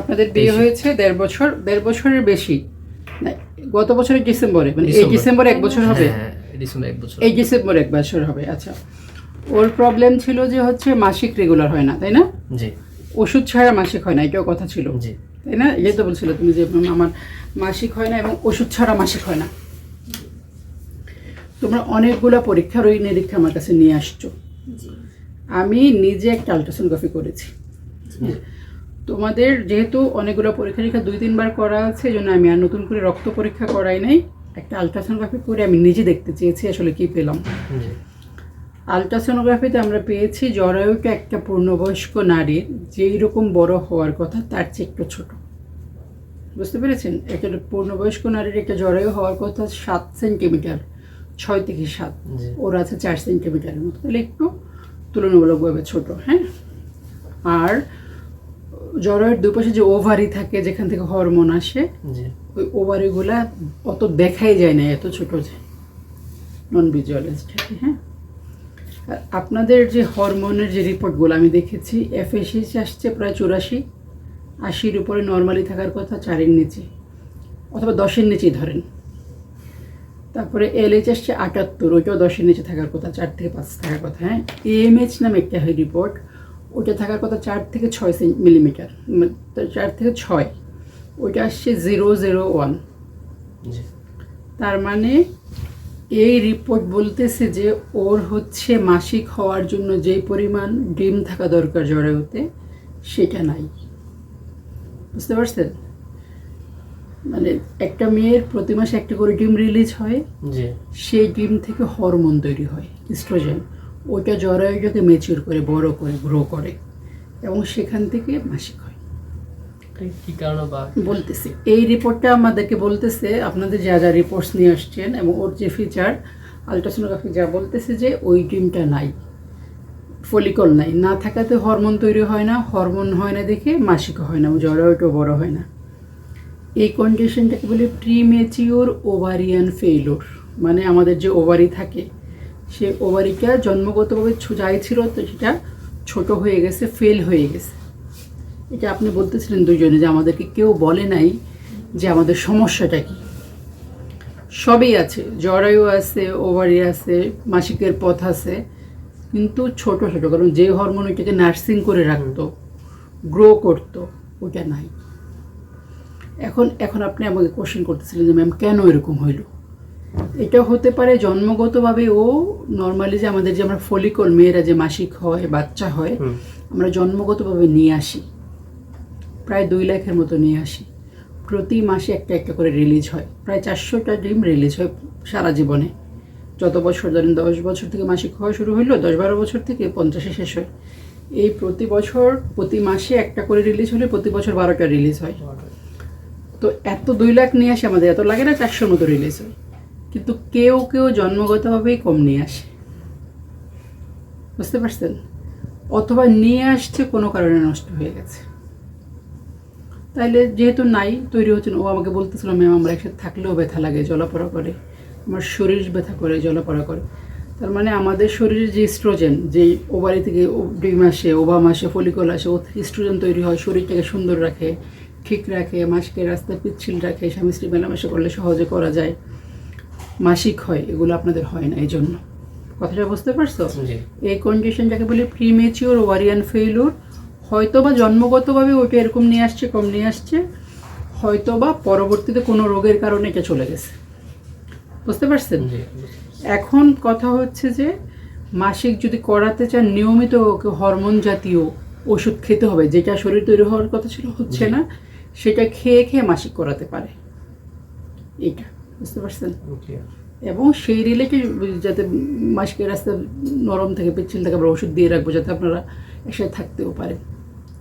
আপনাদের বিয়ে হয়েছে দেড় বছর দেড় বছরের বেশি। গত বছরের ডিসেম্বরে মানে এই ডিসেম্বর। এক বছর হবে। হ্যাঁ ডিসেম্বর এক বছর এই ডিসেম্বর এক বছর হবে আচ্ছা। ওর প্রবলেম ছিল যে হচ্ছে মাসিক রেগুলার হয় না তাই না? জি। ওষুধ ছাড়া মাসিক হয় না এটাও কথা ছিল। জি। তাই না? এই তো বলছিল তুমি যে আমার মাসিক হয় না এবং ওষুধ ছাড়া মাসিক হয় না। তোমরা অনেকগুলো পরীক্ষার ওই নিরীক্ষা আমার কাছে নিয়ে আসছো। আমি নিজে একটা আলট্রাসোনোগ্রাফি করেছি। তোমাদের যেহেতু অনেকগুলো পরীক্ষা নিরীক্ষা দুই তিনবার করা আছে জন্য আমি আর নতুন করে রক্ত পরীক্ষা করাই নাই। একটা আলট্রাসোনোগ্রাফি করে আমি নিজে দেখতে চেয়েছি আসলে কি পেলাম। আলট্রাসোনোগ্রাফিতে আমরা পেয়েছি জরায়ুটা একটা পূর্ণবয়স্ক নারীর যেই রকম বড় হওয়ার কথা তার চেয়ে একটু ছোট। বুঝতে পেরেছেন? একটা পূর্ণবয়স্ক নারীর একটা জরায়ু হওয়ার কথা সাত সেন্টিমিটার ছয় থেকে সাত। ওর আছে চার সেন্টিমিটারের মতো। তাহলে একটু তুলনামূলকভাবে ছোট হ্যাঁ? আর জরায়ুর দুপাশে যে ওভারি থাকে যেখান থেকে হরমোন আসে ওই ওভারিগুলা অত দেখাই যায় না এত ছোট যে নন থাকে হ্যাঁ? আর আপনাদের যে হরমোনের যে রিপোর্টগুলো আমি দেখেছি এফএসএস আসছে প্রায় চুরাশি আশির উপরে নর্মালি থাকার কথা চারের নিচে অথবা দশের নিচেই ধরেন। তারপরে এলএইচ আসছে আটাত্তর ওইটাও দশের নিচে থাকার কথা চার থেকে পাঁচ থাকার কথা হ্যাঁ? এএমএইচ নামে একটা হয় রিপোর্ট ওইটা থাকার কথা চার থেকে ছয় মিলিমিটার চার থেকে ছয়। ওইটা আসছে জিরো জিরো ওয়ান তার মানে এই রিপোর্ট বলতেছে যে ওর হচ্ছে মাসিক হওয়ার জন্য যেই পরিমাণ ডিম থাকা দরকার জরায়ুতে সেটা নাই। বুঝতে পারছেন? মানে একটা মেয়ের প্রতি মাসে একটা করে ডিম রিলিজ হয় সেই ডিম থেকে হরমোন তৈরি হয় ইস্ট্রোজেন ওইটা জরায়ুটাকে মেচিউর করে বড় করে গ্রো করে এবং সেখান থেকে মাসিক হয়। কি কারণে বা বলতেছে এই রিপোর্টটা আমাদেরকে বলতেছে আপনাদের যা যা রিপোর্টস নিয়ে আসছেন এবং ওর যে ফিচার আলট্রাসোনোগ্রাফি যা বলতেছে যে ওই ডিমটা নাই। ফলিকল নাই। না থাকাতে হরমোন তৈরি হয় না হরমোন হয় না দেখে মাসিক হয় না জরায়ুটাও বড় হয় না। এই কন্ডিশনটাকে বলে প্রিমেচিওর ওভারিয়ান ফেইলোর মানে আমাদের যে ওভারি থাকে সে ওভারিটা জন্মগতভাবে যাই ছিল, তো সেটা ছোট হয়ে গেছে ফেল হয়ে গেছে। এটা আপনি বলতেছিলেন দুজনে যে আমাদেরকে কেউ বলে নাই যে আমাদের সমস্যাটা কি। সবই আছে, জরায়ু আছে, ওভারি আছে, মাসিকের পথ আছে, কিন্তু ছোট ছোট, কারণ যে হরমোন ওইটাকে নার্সিং করে রাখতো গ্রো করতো ওটা নাই। এখন এখন আপনি আমাকে কোশ্চেন করতেছিলেন যে ম্যাম কেন এরকম হইল? এটা হতে পারে জন্মগতভাবে ও নর্মালি যে আমাদের যে আমরা ফলিকল মেয়েরা যে মাসিক হয় বাচ্চা হয় আমরা জন্মগতভাবে নিয়ে আসি। প্রায় দুই লাখের মতো নিয়ে আসি। প্রতি মাসে একটা একটা করে রিলিজ হয়। প্রায় চারশোটা ডিম রিলিজ হয় সারা জীবনে। যত বছর ধরেন দশ বছর থেকে মাসিক হওয়া শুরু হইল দশ বারো বছর থেকে পঞ্চাশে শেষ হয়। এই প্রতি বছর প্রতি মাসে একটা করে রিলিজ হলে প্রতি বছর বারোটা রিলিজ হয়। তো এত দুই লাখ নিয়ে আসে আমাদের এত লাগে না চারশোর মতো রিলিজ হয়। কিন্তু কেউ কেউ জন্মগতভাবেই কম নিয়ে আসে। বুঝতে পারছেন? অথবা নিয়ে আসছে কোনো কারণে নষ্ট হয়ে গেছে। তাইলে যেহেতু নাই তৈরি হচ্ছে না, ও আমাকে বলতেছিল ম্যাম আমরা একসাথে থাকলেও ব্যথা লাগে জলাপড়া করে। আমার শরীর ব্যথা করে জলাপড়া করে। তার মানে আমাদের শরীরে যে স্ট্রোজেন যেই ওভারি থেকে ডিম আসে ওভাম আসে ফলিকল আসে ও স্ট্রোজেন তৈরি হয় শরীরটাকে সুন্দর রাখে ঠিক রাখে মাসকে রাস্তায় পিচ্ছিল রাখে স্বামী স্ত্রী মেলামেশা করলে সহজে করা যায়। মাসিক হয় এগুলো আপনাদের হয় না এই জন্য কথাটা বুঝতে পারছ? এই কন্ডিশনটাকে বলি প্রিমেচিওর ওভারিয়ান ফেইলুর হয়তো বা জন্মগতভাবে ওইটা এরকম নিয়ে আসছে কম নিয়ে আসছে হয়তো বা পরবর্তীতে কোনো রোগের কারণে এটা চলে গেছে। বুঝতে পারছেন? এখন কথা হচ্ছে যে মাসিক যদি করাতে চান নিয়মিত ওকে হরমোন জাতীয় ওষুধ খেতে হবে যেটা শরীর তৈরি হওয়ার কথা ছিল হচ্ছে না সেটা খেয়ে খেয়ে মাসিক করাতে পারে। এটা। বুঝতে পারছেন? এবং সেই রিলেটেড যাতে মাসিকের রাস্তা নরম থেকে পিচ্ছিল থেকে আমরা ওষুধ দিয়ে রাখব যাতে আপনারা একসাথে থাকতেও পারেন।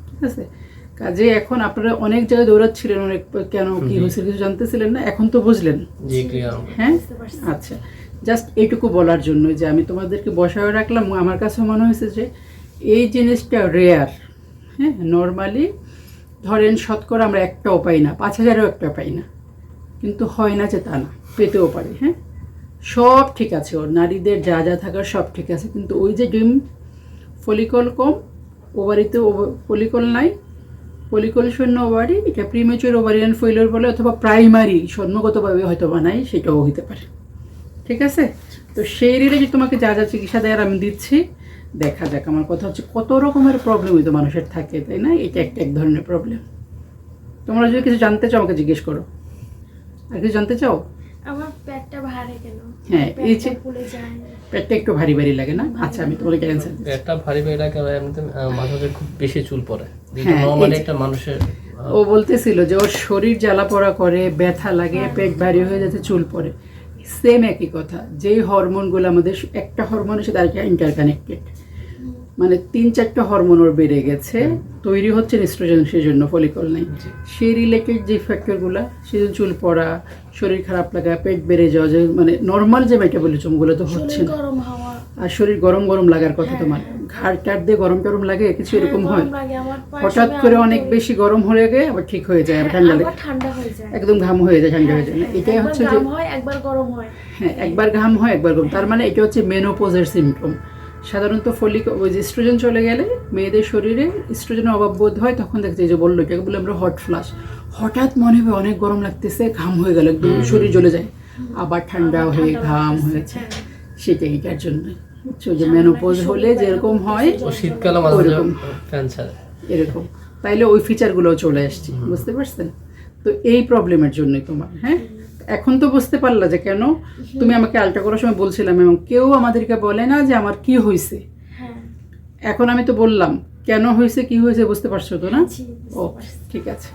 ঠিক আছে? কাজে এখন আপনারা অনেক জায়গায় দৌড়াচ্ছিলেন অনেক কেন কি হয়েছে কিছু জানতেছিলেন না? এখন তো বুঝলেন। হ্যাঁ? আচ্ছা। জাস্ট এইটুকু বলার জন্য যে আমি তোমাদেরকে বসায় রাখলাম আমার কাছে মনে হয়েছে যে এই জিনিসটা রেয়ার হ্যাঁ? নর্মালি ধরেন শতকরা আমরা একটাও পাই না পাঁচ হাজারও একটা পাই না। কিন্তু হয় না যে তা না, পেতেও পারে হ্যাঁ? সব ঠিক আছে, ওর নারীদের যা যা থাকার সব ঠিক আছে, কিন্তু ওই যে ডিম, ফলিকল কম ওভারিতে ফলিকল নাই, ফলিকল শূন্য ওভারি এটা প্রিমেচুর ওভারিয়ান ফেলিওর বলে অথবা প্রাইমারি জন্মগতভাবে হয়তো বা নাই, সেটাও হতে পারে, ঠিক আছে? তো সেই রিলেটেড তোমাকে যা যা চিকিৎসা দেওয়ার আমি দিচ্ছি, দেখা যাক, আমার কথা হচ্ছে কত রকমের প্রবলেম হয়তো মানুষের থাকে, তাই না? এটা একটা এক ধরনের প্রবলেম তোমরা যদি কিছু জানতে চাও, আমাকে জিজ্ঞেস করো। কিছু জানতে চাও? আমার পেটটা ভারী কেন? হ্যাঁ, এই যে- পেটটা একটু ভারী ভারী লাগে না? আচ্ছা আমি তোমাকে অ্যান্সার দিচ্ছি। একটা ভারী ভারী লাগে এমনিতে মাথাতে খুব বেশি চুল পড়ে। হ্যাঁ, নর্মালি এই যে- একটা মানুষের ও বলতেছিল যে ওর শরীর জ্বালা পোড়া করে ব্যথা লাগে পেট ভারী হয়ে যাচ্ছে চুল পড়ে। সেম একই কথা যেই হরমোনগুলো আমাদের একটা হরমোনের সাথে আরেকটা ইন্টারকানেক্টেড মানে তিন চারটা হরমোন ওর বেড়ে গেছে তৈরি হচ্ছে নিস্ট্রোজেন সেই জন্য ফলিকল নেই সেই রিলেটেড যে ফ্যাক্টরগুলো সেজন্য চুল পড়া শরীর খারাপ লাগা পেট বেড়ে যাওয়া যে মানে নর্মাল যে মেটাবলিজমগুলো তো হচ্ছে না। আর শরীর গরম গরম লাগার কথা তোমার ঘাড় টাড় দিয়ে গরম টরম লাগে কিছু এরকম হ্যাঁ, হয় হঠাৎ করে অনেক বেশি গরম হয়ে গিয়ে আবার ঠিক হয়ে যায় আবার ঠান্ডা লাগে হয়ে যায়। একদম ঘাম হয়ে যায় ঠান্ডা হয়ে যায়। না হ্যাঁ, এটাই হচ্ছে যে একবার গরম হয়। হ্যাঁ একবার ঘাম হয় একবার গরম। তার মানে এটা হচ্ছে মেনোপোজের সিমটম সাধারণত ফলিক ওই যে স্ট্রোজেন চলে গেলে মেয়েদের শরীরে স্ট্রোজেনের অভাব বোধ হয় তখন দেখতে যে বলল এটাকে বলে আমরা হট ফ্লাশ হঠাৎ মনে হবে অনেক গরম লাগতেছে ঘাম হয়ে গেল একদম শরীর জ্বলে যায়। আবার ঠান্ডা হয়ে ঘাম হয়েছে। সেটা সেটাই এটার জন্য। যে মেনোপোজ হলে যেরকম হয় শীতকালে ছাড়ে। এরকম। তাইলে ওই ফিচারগুলোও চলে আসছে বুঝতে পারছেন? তো এই প্রবলেমের জন্যই তোমার হ্যাঁ? এখন তো বুঝতে পারলা যে কেন? তুমি আমাকে আলটা করার সময় বলছিলাম এবং কেউ আমাদেরকে বলে না যে আমার কি হয়েছে হ্যাঁ। এখন আমি তো বললাম কেন হয়েছে কি হয়েছে বুঝতে পারছ তো না? ও ঠিক আছে।